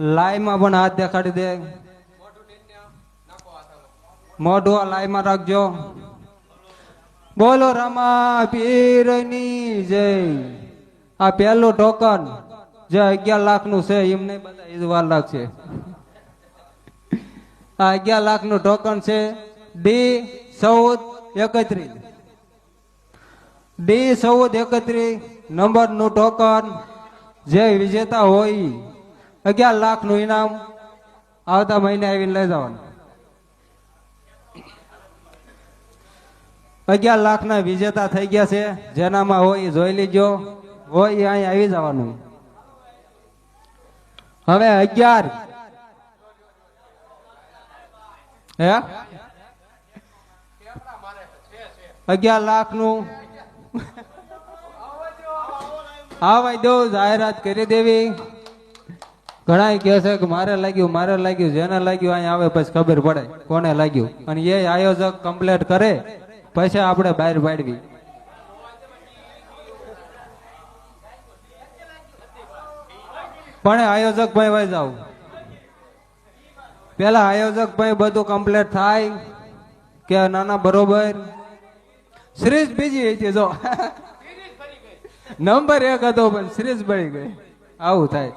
લાઈમાં પણ હાથ દેખાડી દે. મોઢું આ લાઈમાં રાખજો. બોલો રમા પીરની જય. આ પહેલું ટોકન જે અગિયાર લાખનું છે એમને બધા એ લાખ છે આ અગિયાર લાખનું ટોકન છે, ડી ચૌદ એકત્રીસ. ડી ચૌદ એકત્રીસ નંબરનું ટોકન. જે વિજેતા હોય અગિયાર લાખનું ઇનામ આવતા મહિને આવીને લઈ જવાનું અગિયાર લાખ ના વિજેતા થઈ ગયા છે જેનામાં હોય જોઈ લીજો હોય એ અહીં આવી જવાનું હવે અગિયાર હે અગિયાર લાખનું હા ભાઈ દો જાહેરાત કરી દેવી ઘણા કહે છે કે મારે લાગ્યું મારે લાગ્યું, જેને લાગ્યું અહીંયા આવે પછી ખબર પડે કોને લાગ્યું. અને એ આયોજક કમ્પ્લેટ કરે, પછી આપણે બહાર પાડવી. પણ આયોજક ભાઈ વહી જાવ પેલા આયોજક ભાઈ બધું કમ્પ્લેટ થાય કે નાના બરોબર. સિરીઝ બીજી હતી જો. નંબર એક હતો પણ સિરીઝ બળી ગઈ. આવું થાય.